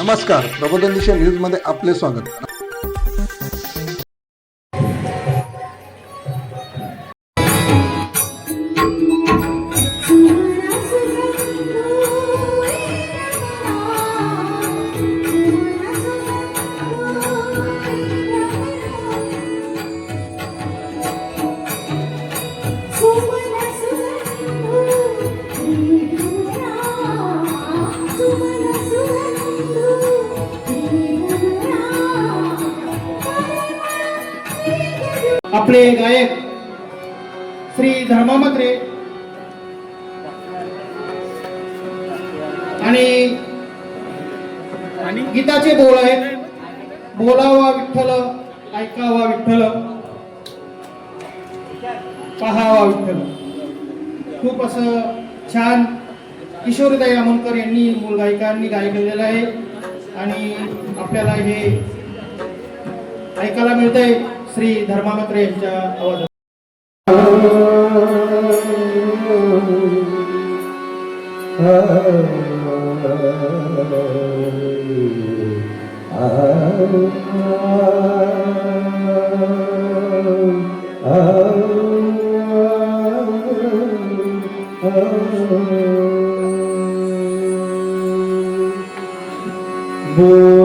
नमस्कार. प्रबोधन दिशा न्यूजमध्ये आपले स्वागत. आणि आणि गीताचे बोल आहेत. बोलावा विठ्ठल ऐकावा विठ्ठल. पहावा विठ्ठल. खूप असं छान किशोरदाई आमोणकर यांनी मूळ गायिकांनी गायलेलं आहे. आणि आपल्याला हे ऐकायला मिळतंय श्री धर्मामत्रे यांच्या आवाजात. बोलावा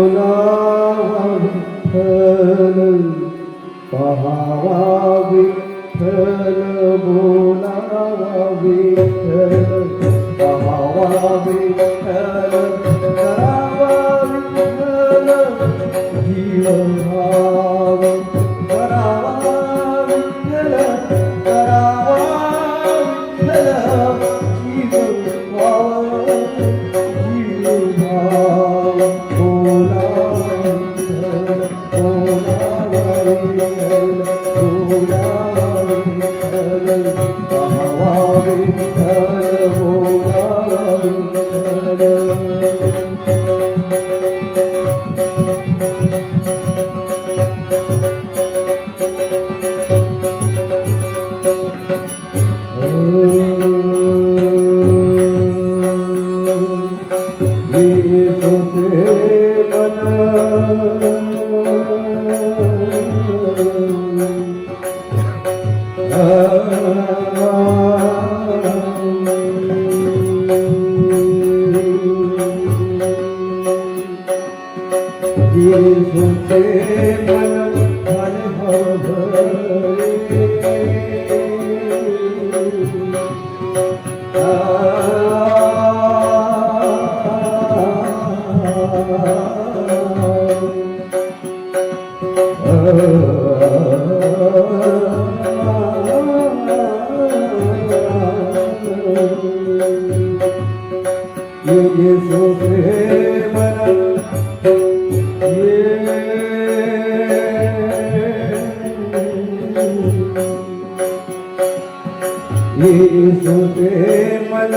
ये मन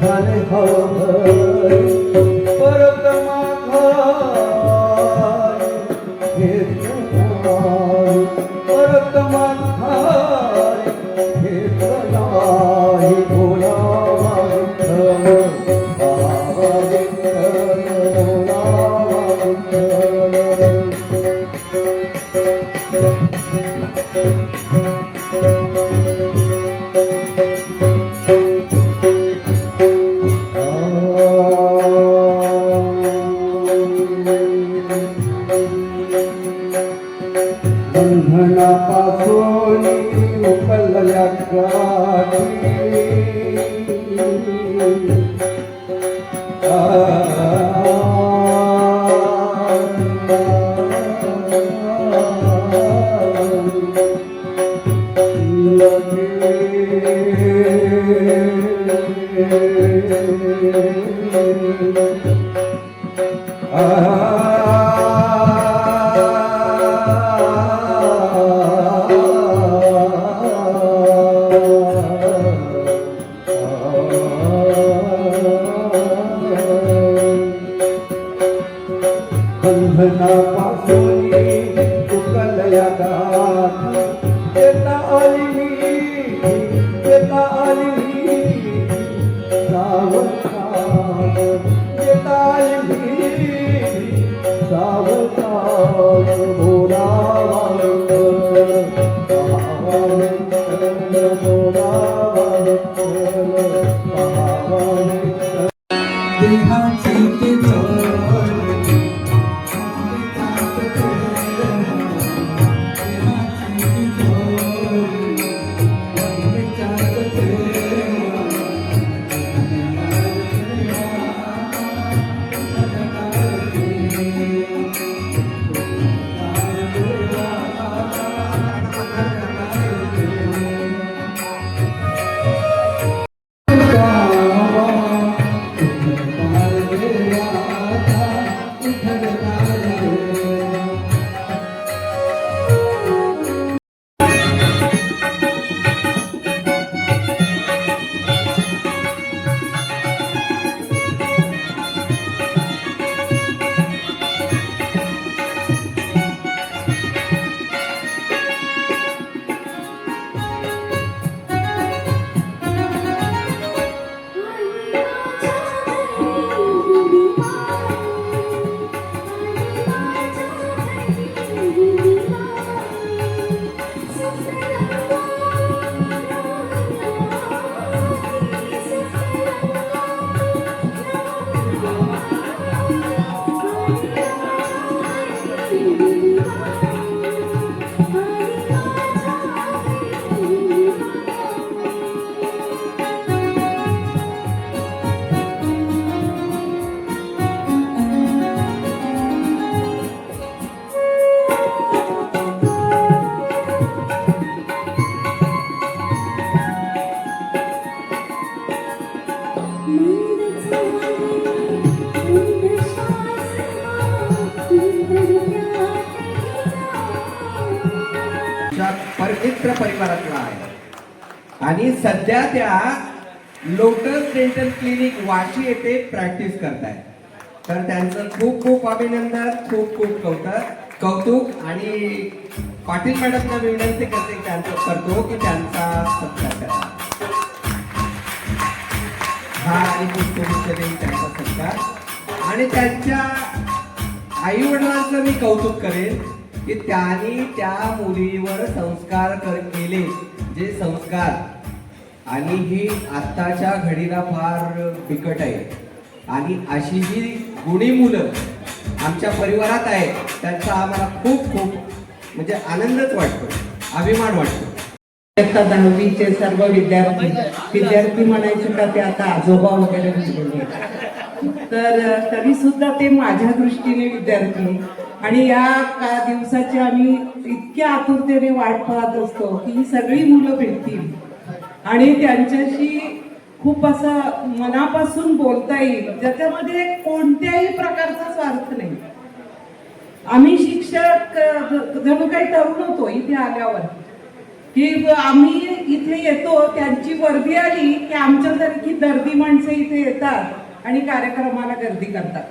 धन हवय Hello. सध्या त्या लोटस डेंटल क्लिनिक वाशी येथे प्रॅक्टिस करतायत. तर त्यांचं खूप खूप अभिनंदन खूप खूप कौतुक कौतुक आणि पाटील मॅडमला विनंती करते त्यांचं करतो की त्यांचा सत्कार करा. हा आणि पुष्पगुच्छ त्यांचा सत्कार. आणि त्यांच्या आई वडिलांचं मी कौतुक करेन की त्यांनी त्या मुलीवर संस्कार कर केले. जे संस्कार आणि ही आत्ताच्या घडीला फार बिकट आहे. आणि अशी जी गुणी मुलं आमच्या परिवारात आहेत त्यांचा आम्हाला खूप खूप म्हणजे आनंदच वाटतो अभिमान वाटतो. इयत्ता दहावीचे सर्व विद्यार्थी विद्यार्थी म्हणायचे का ते आता आजोबा वगैरे तर तरी सुद्धा ते माझ्या दृष्टीने विद्यार्थी. आणि या का दिवसाची आम्ही इतक्या आतुरतेने वाट पाहत असतो की ही सगळी मुलं भेटतील. आणि त्यांच्याशी खूप असं मनापासून बोलता येईल ज्याच्यामध्ये कोणत्याही प्रकारचा स्वार्थ नाही. आम्ही शिक्षक जणू काही तरुण होतो इथे आल्यावर की आम्ही इथे येतो त्यांची वर्दी आली की आमच्यासारखी दर्दी माणसं इथे येतात आणि कार्यक्रमाला गर्दी करतात.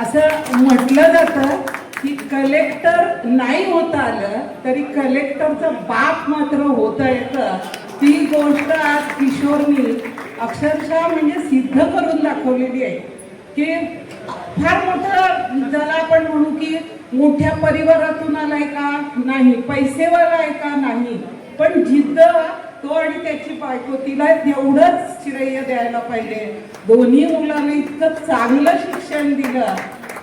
असं म्हटलं जातं की कलेक्टर नाही होता आलं तरी कलेक्टरचं बाप मात्र होता येतं. ती गोष्ट आज किशोरनी अक्षरशः म्हणजे सिद्ध करून दाखवलेली आहे. की फार मोठं ज्याला आपण म्हणू की मोठ्या परिवारातून आलाय का? नाही. पैसेवाला आहे का? नाही. पण जिद्द तो आणि त्याची बायको तिला एवढंच श्रेय द्यायला पाहिजे. दोन्ही मुलांना इतकं चांगलं शिक्षण दिलं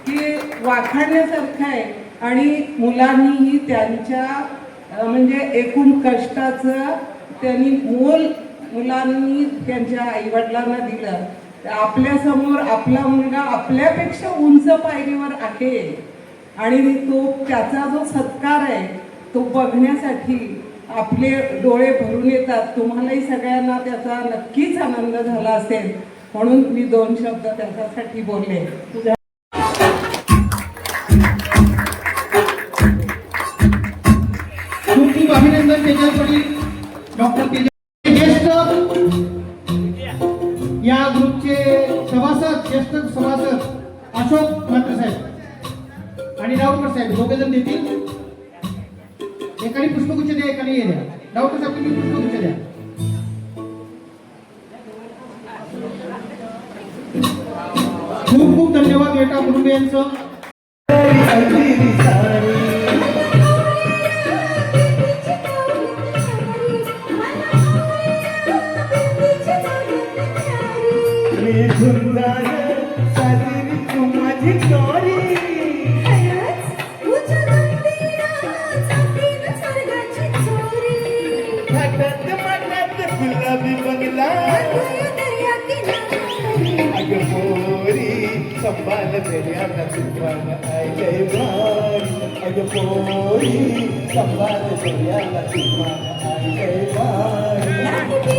की वाखाणण्यासारखं आहे. आणि मुलांनीही त्यांच्या म्हणजे एकूण कष्टाचं त्यांनी मोल मुलांनी त्यांच्या आईवडिलांना दिलं. तर आपल्यासमोर आपला मुलगा आपल्यापेक्षा उंच पायरीवर आहे. आणि तो त्याचा जो सत्कार आहे तो बघण्यासाठी आपले डोळे भरून येतात. तुम्हालाही सगळ्यांना त्याचा नक्कीच आनंद झाला असेल. म्हणून मी दोन शब्द त्याच्यासाठी बोलले. साहेब दोघे जण देतील एकाने पुष्पगुच्छ द्या एकाने हे द्या. राऊकर साहेब तुम्ही पुष्पगुच्छ द्या. खूप खूप धन्यवाद बेटा मुंबई यांचं போய் சம்பாதி சரியாக ஐ கைவாய்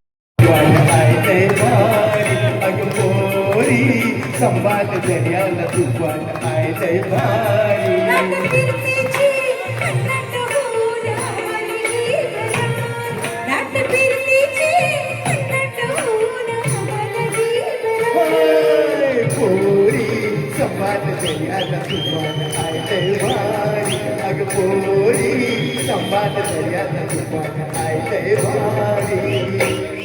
संभाल दर्याल तुफान आयलय भारी पोरी संभाल दर्याल तुफान आयलय भारी अग पोरी संभाल दर्याल तुफान आयलय भारी.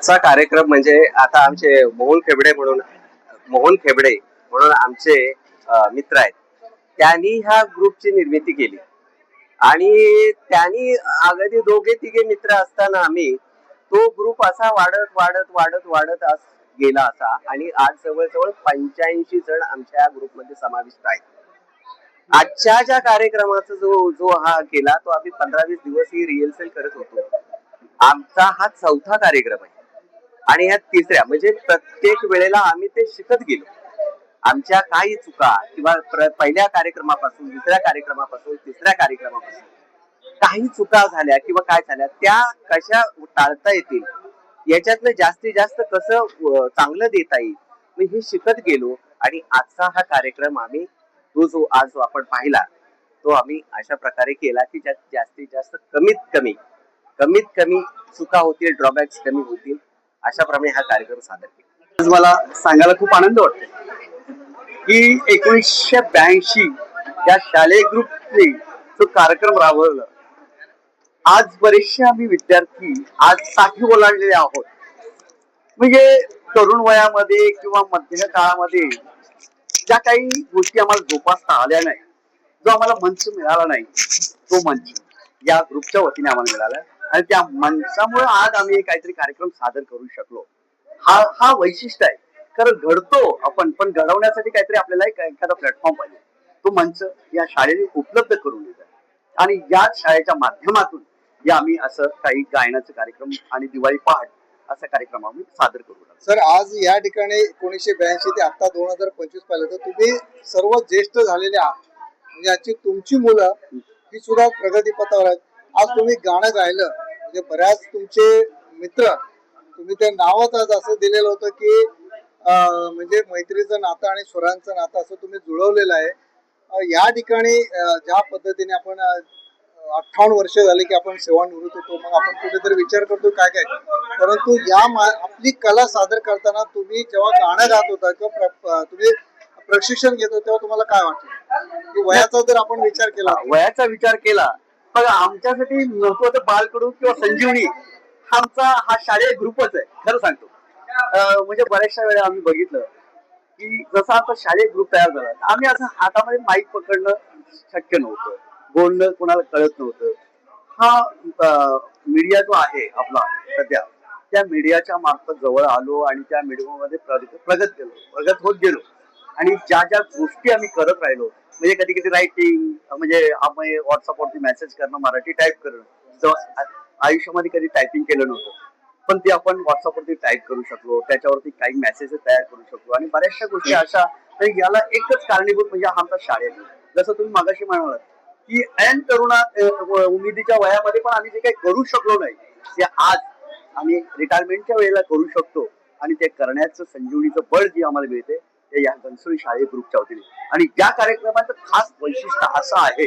आजचा कार्यक्रम म्हणजे आता आमचे मोहन खेबडे म्हणून मोहन खेबडे म्हणून आमचे मित्र आहेत. त्यांनी ह्या ग्रुपची निर्मिती केली. आणि त्यांनी अगदी दोघे तिघे मित्र असताना आम्ही तो ग्रुप असा वाढत वाढत वाढत वाढत गेला असा. आणि आज जवळजवळ पंच्याऐंशी जण आमच्या या ग्रुपमध्ये समाविष्ट आहेत. आजच्या ज्या कार्यक्रमाचा जो जो हा केला तो आम्ही पंधरा वीस दिवस ही रिहर्सल करत होतो. आमचा हा चौथा कार्यक्रम आहे. आणि ह्या तिसऱ्या म्हणजे प्रत्येक वेळेला आम्ही ते शिकत गेलो. आमच्या काही चुका किंवा पहिल्या कार्यक्रमापासून दुसऱ्या कार्यक्रमापासून तिसऱ्या कार्यक्रमापासून काही चुका झाल्या किंवा काय झाल्या त्या कशा टाळता येतील याच्यातलं जास्तीत जास्त कसं चांगलं देता येईल मी हे शिकत गेलो. आणि आजचा हा कार्यक्रम आम्ही तो जो आज जो आपण पाहिला तो आम्ही अशा प्रकारे केला की ज्यात जास्तीत जास्त कमीत कमी कमीत कमी चुका होतील ड्रॉबॅक्स कमी होतील अशाप्रमाणे हा कार्यक्रम सादर केला. आज मला सांगायला खूप आनंद वाटतो की एकोणीसशे ब्याऐंशी या शालेय ग्रुपने जो कार्यक्रम राबवला आज बरेचसे आम्ही विद्यार्थी आज साठी ओलांडलेले आहोत. म्हणजे तरुण वयामध्ये किंवा मध्य काळामध्ये ज्या काही गोष्टी आम्हाला जोपासता आल्या नाही जो आम्हाला मंच मिळाला नाही तो मंच या ग्रुपच्या वतीने आम्हाला मिळाला. आणि त्या माणसामुळे आज आम्ही काहीतरी कार्यक्रम सादर करू शकलो. हा हा वैशिष्ट्य आहे. कारण घडतो आपण पण घडवण्यासाठी काहीतरी आपल्याला एक एखादा प्लॅटफॉर्म पाहिजे. तो मंच या शाळेने उपलब्ध करून दिला. आणि याच शाळेच्या माध्यमातून या आम्ही असं काही गायनाचे कार्यक्रम आणि दिवाळी पहाट असा कार्यक्रम आम्ही सादर करू सर आज या ठिकाणी एकोणीसशे ब्याऐंशी ते आता दोन हजार पंचवीस पाहिलं तर तुम्ही सर्व ज्येष्ठ झालेले आहात. म्हणजे याची तुमची मुलं ही सुद्धा प्रगतीपथावर आहेत. आज तुम्ही गाणं गायलं. म्हणजे बऱ्याच तुमचे मित्र तुम्ही ते नावच आज असं दिलेलं होतं की म्हणजे मैत्रीचं नातं आणि स्वरांचं नातं असं तुम्ही जुळवलेलं आहे. या ठिकाणी ज्या पद्धतीने आपण अठ्ठावन्न वर्ष झाली की आपण सेवानिवृत्त होतो मग आपण कुठेतरी विचार करतो काय काय. परंतु या आपली कला सादर करताना तुम्ही जेव्हा गाणं गात होता किंवा तुम्ही प्रशिक्षण घेत होता तेव्हा तुम्हाला काय वाटलं? की वयाचा जर आपण विचार केला. वयाचा विचार केला पण आमच्यासाठी महत्वाचं बालकडू किंवा संजीवनी हा आमचा हा शालेय ग्रुपच आहे खरं सांगतो. म्हणजे बऱ्याचशा वेळा आम्ही बघितलं की जसा आता शालेय ग्रुप तयार झाला आम्ही असं हातामध्ये माईक पकडणं शक्य नव्हतं. बोलणं कोणाला कळत नव्हतं. हा मीडिया जो आहे आपला सध्या त्या मीडियाच्या मार्फत जवळ आलो आणि त्या मीडियामध्ये प्रगत प्रगत गेलो प्रगत होत गेलो. आणि ज्या ज्या गोष्टी आम्ही करत राहिलो म्हणजे कधी कधी रायटिंग म्हणजे आम्ही व्हॉट्सअपवरती मेसेज करणं मराठी टाईप करणं आयुष्यामध्ये कधी टायपिंग केलं नव्हतं. पण ते आपण व्हॉट्सअपवरती टाईप करू शकलो त्याच्यावरती काही मेसेज तयार करू शकलो. आणि बऱ्याचशा गोष्टी अशा तर याला एकच कारणीभूत म्हणजे हा आमचा शाळेत. जसं तुम्ही मागाशी म्हणालात की ऐन तरुणा उमेदीच्या वयामध्ये पण आम्ही जे काही करू शकलो नाही ते आज आम्ही रिटायरमेंटच्या वेळेला करू शकतो. आणि ते करण्याचं संजीवनीचं बळ जे आम्हाला मिळते ते या घनसोळी शाळे ग्रुपच्या वतीने. आणि या कार्यक्रमाचं खास वैशिष्ट्य असं आहे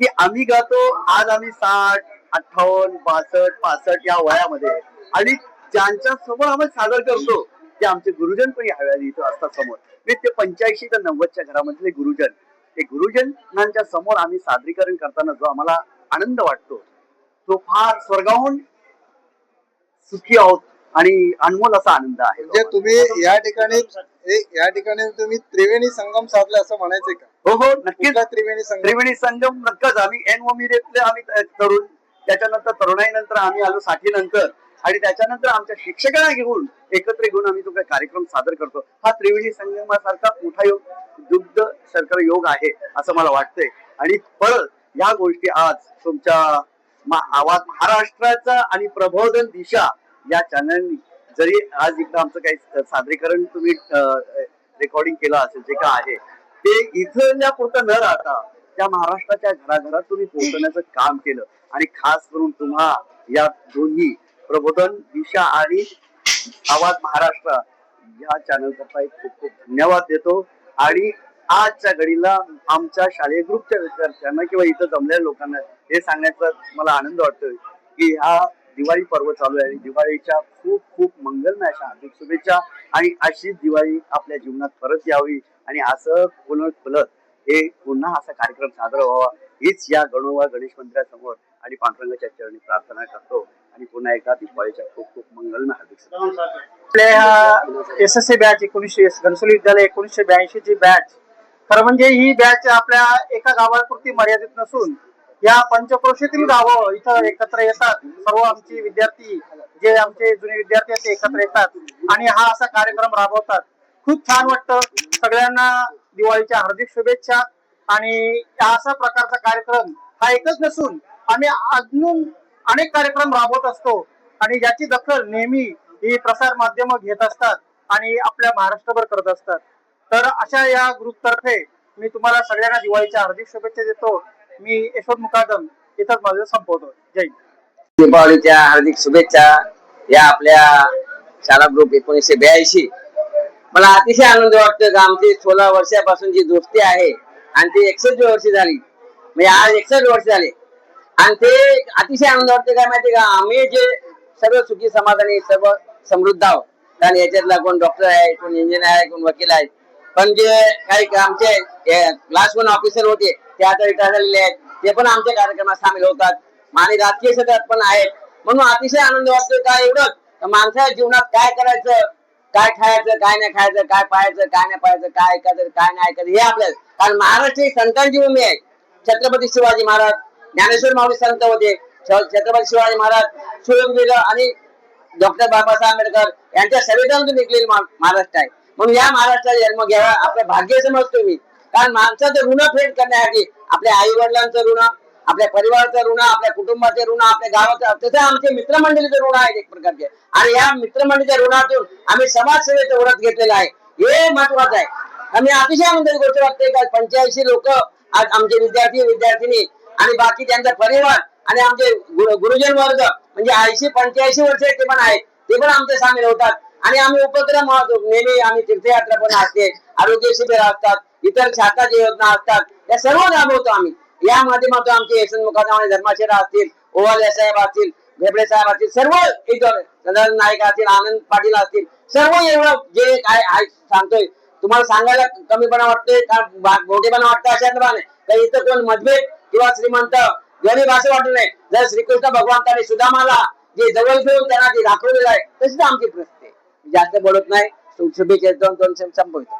की आम्ही गातो आज आम्ही साठ अठ्ठावन्न बासष्ट पासष्ट या वयामध्ये. आणि ज्यांच्या समोर आम्ही सादर करतो ते आमचे गुरुजन पण या इथं असतात समोर. म्हणजे ते पंच्याऐंशी ते नव्वदच्या घरामधले गुरुजन. ते गुरुजनांच्या समोर आम्ही सादरीकरण करताना जो आम्हाला आनंद वाटतो तो फार स्वर्गाहून सुखी आहोत आणि अनमोल असा आनंद आहे. म्हणजे तुम्ही या ठिकाणी हे- या ठिकाणी तुम्ही त्रिवेणी संगम साधला असं म्हणायचंय का? हो हो नक्कीच. कुठला त्रिवेणी संगम? त्रिवेणी संगम नक्कच. आम्ही एन उमेदीतले आम्ही त- तरुण. त्याच्यानंतर तरुणाई नंतर आम्ही आलो साठी नंतर आणि त्याच्यानंतर आमच्या शिक्षकांना घेऊन एकत्र घेऊन आम्ही तो काही कार्यक्रम सादर करतो. हा त्रिवेणी संगमासारखा मोठा योग दुग्ध शर्करा योग आहे असं मला वाटतंय. आणि परत या गोष्टी आज तुमच्या मा- आवाज महाराष्ट्राचा आणि प्रबोधन दिशा या चॅनलनी जरी आज इथं आमचं काही सादरीकरण तुम्ही रेकॉर्डिंग केलं असेल जे काय आहे ते इथल्या पुरतं न राहता त्या महाराष्ट्राच्या घराघरात तुम्ही पोहोचवण्याचं काम केलं. आणि खास करून तुम्हा या दोन्ही प्रबोधन दिशा आणि आवाज महाराष्ट्र या चॅनल करता एक खूप खूप धन्यवाद देतो. आणि आजच्या घडीला आमच्या शालेय ग्रुपच्या विद्यार्थ्यांना किंवा इथं जमलेल्या लोकांना हे सांगण्याचा मला आनंद वाटतोय की हा दिवाळी पर्व चालू आहे. आणि दिवाळीच्या खूप खूप मंगलमय अशा हार्दिक शुभेच्छा आणि अशीच दिवाळी आपल्या जीवनात परत यावी आणि असं फुलत फुलत हे पुन्हा असा कार्यक्रम साजरा व्हावा. हीच या गणोवा गणेश मंदिरासमोर आणि पांडुरंगाच्या चरणी प्रार्थना करतो. आणि पुन्हा एकदा दिवाळीच्या खूप खूप मंगलमय हार्दिक आपल्या एस एस ए बॅच एकोणीसशे घनसोली विद्यालय एकोणीसशे ब्याऐंशी ची बॅच खरं म्हणजे ही बॅच आपल्या एका गावापुरती मर्यादित नसून या पंचक्रोशीतील गावं इथं एकत्र येतात. सर्व आमचे विद्यार्थी जे आमचे जुने विद्यार्थी आहेत ते एकत्र येतात आणि हा असा कार्यक्रम राबवतात. खूप छान वाटतं. सगळ्यांना दिवाळीच्या हार्दिक शुभेच्छा आणि असा प्रकारचा कार्यक्रम हा एकच नसून आम्ही अजून अनेक कार्यक्रम राबवत असतो आणि याची दखल नेहमी ही प्रसार माध्यम घेत असतात आणि आपल्या महाराष्ट्रभर करत असतात. तर अशा या ग्रुप तर्फे मी तुम्हाला सगळ्यांना दिवाळीच्या हार्दिक शुभेच्छा देतो. मी यशवंत मुकादम इथंच माझं संपवतो. जय दीपावलीच्या हार्दिक शुभेच्छा या आपल्या शाळा ग्रुप एकोणीसशे ब्याऐंशी. मला अतिशय आनंद वाटतो का आमची सोळा वर्षापासून जी दोस्ती आहे आणि ती एकसष्ट वर्ष झाली. म्हणजे आज एकसष्ट वर्ष झाले. आणि ते अतिशय आनंद वाटतो काय माहिती का? आम्ही जे सर्व सुखी समाधानी सर्व समृद्ध आहोत. कारण याच्यातला कोण डॉक्टर आहे कोण इंजिनियर आहे कोण वकील आहे. पण जे काही आमचे क्लास वन ऑफिसर होते ते आता रिटायर झालेले आहेत. ते पण आमच्या कार्यक्रमात सामील होतात. आणि राजकीय क्षेत्रात पण आहेत. म्हणून अतिशय आनंद वाटतो का एवढंच? माणसाच्या जीवनात काय करायचं? काय खायचं? काय नाही खायचं? काय पाहायचं? काय नाही पाहायचं? काय ऐकायचं? काय नाही ऐकायचं? हे आपल्याला. कारण महाराष्ट्र ही संतांची भूमी आहे. छत्रपती शिवाजी महाराज ज्ञानेश्वर माऊली संत होते. छत्रपती शिवाजी महाराज सुरंगवीर आणि डॉक्टर बाबासाहेब आंबेडकर यांच्या संविधानातून निघलेली महाराष्ट्र आहे. म्हणून या महाराष्ट्राचा जन्म घ्यावा. आपलं भाग्य समजतो मी. कारण माणसाचं ऋण फेड करण्यासाठी आपल्या आई वडिलांचं ऋण आपल्या परिवाराचं ऋण आपल्या कुटुंबाचे ऋण आपल्या गावाचं तसं आमचे मित्रमंडळीचे ऋण आहेत एक प्रकारचे. आणि या मित्रमंडळीच्या ऋणातून आम्ही समाजसेवेचं व्रत घेतलेलं आहे. हे महत्वाचं आहे. आम्ही अतिशय आनंदाची गोष्ट वाटते का पंच्याऐंशी लोक आज आमचे विद्यार्थी विद्यार्थिनी आणि बाकी त्यांचा परिवार आणि आमचे गुरु- गुरुजन वर्ग म्हणजे ऐंशी पंच्याऐंशी वर्ष ते पण आहेत ते पण आमचे सामील होतात. आणि आम्ही उपक्रम नेहमी आम्ही तीर्थयात्रा पण असते आरोग्य शिबिर असतात इतर शाखा जे योजना असतात या सर्व राबवतो आम्ही. या माध्यमातून आमचे यशवंत मुखादम धर्माशेरा असतील ओवाले साहेब असतील भेबडे साहेब असतील सर्व इतर नाईक असतील आनंद पाटील असतील सर्व एवढं जे काय सांगतोय. तुम्हाला सांगायला कमीपणा वाटतोय का मोठेपणा वाटतं अशा नाही काही इथं कोण मतभेद किंवा श्रीमंत गरीब असं वाटू नये जर श्रीकृष्ण भगवंताने सुदामाला जे जवळ घेऊन त्यांना जे दाखवलेलं आहे तशीच आमची प्रश्न आहे. जास्त बोलत नाही. शुभेच्छा दोन दोन संपवतो.